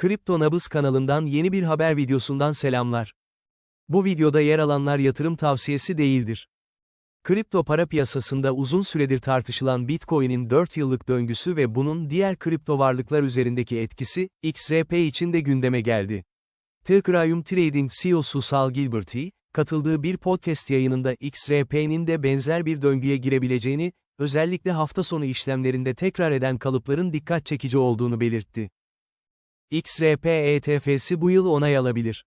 Kripto Nabız kanalından yeni bir haber videosundan selamlar. Bu videoda yer alanlar yatırım tavsiyesi değildir. Kripto para piyasasında uzun süredir tartışılan Bitcoin'in 4 yıllık döngüsü ve bunun diğer kripto varlıklar üzerindeki etkisi, XRP için de gündeme geldi. Tıkrayum Trading CEO'su Sal Gilberty, katıldığı bir podcast yayınında XRP'nin de benzer bir döngüye girebileceğini, özellikle hafta sonu işlemlerinde tekrar eden kalıpların dikkat çekici olduğunu belirtti. XRP ETF'si bu yıl onay alabilir.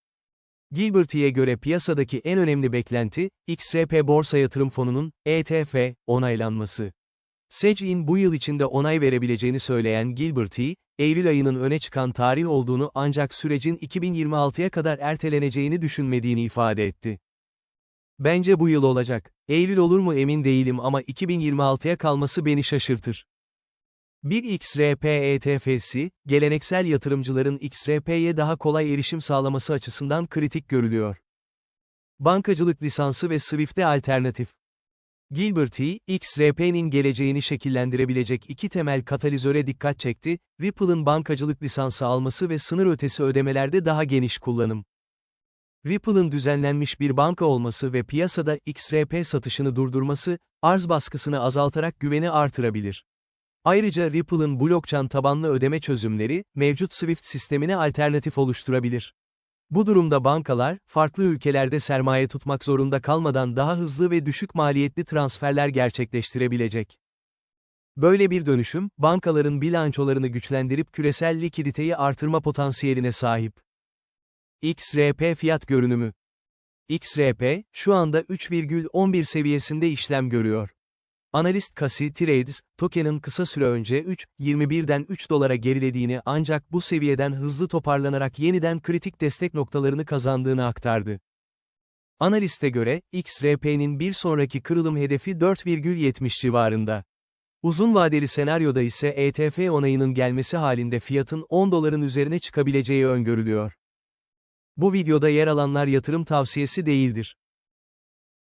Gilberty'e göre piyasadaki en önemli beklenti, XRP Borsa Yatırım Fonu'nun, ETF, onaylanması. SEC'in bu yıl içinde onay verebileceğini söyleyen Gilberty, Eylül ayının öne çıkan tarih olduğunu ancak sürecin 2026'ya kadar erteleneceğini düşünmediğini ifade etti. Bence bu yıl olacak. Eylül olur mu emin değilim ama 2026'ya kalması beni şaşırtır. Bir XRP ETF'si, geleneksel yatırımcıların XRP'ye daha kolay erişim sağlaması açısından kritik görülüyor. Bankacılık lisansı ve Swift'e alternatif. Gilberty, XRP'nin geleceğini şekillendirebilecek iki temel katalizöre dikkat çekti, Ripple'ın bankacılık lisansı alması ve sınır ötesi ödemelerde daha geniş kullanım. Ripple'ın düzenlenmiş bir banka olması ve piyasada XRP satışını durdurması, arz baskısını azaltarak güveni artırabilir. Ayrıca Ripple'ın blockchain tabanlı ödeme çözümleri, mevcut SWIFT sistemine alternatif oluşturabilir. Bu durumda bankalar, farklı ülkelerde sermaye tutmak zorunda kalmadan daha hızlı ve düşük maliyetli transferler gerçekleştirebilecek. Böyle bir dönüşüm, bankaların bilançolarını güçlendirip küresel likiditeyi artırma potansiyeline sahip. XRP fiyat görünümü XRP, şu anda 3,11 seviyesinde işlem görüyor. Analist Cassie Trades, token'ın kısa süre önce 3.21'den 3 dolara gerilediğini ancak bu seviyeden hızlı toparlanarak yeniden kritik destek noktalarını kazandığını aktardı. Analiste göre, XRP'nin bir sonraki kırılım hedefi 4,70 civarında. Uzun vadeli senaryoda ise ETF onayının gelmesi halinde fiyatın 10 doların üzerine çıkabileceği öngörülüyor. Bu videoda yer alanlar yatırım tavsiyesi değildir.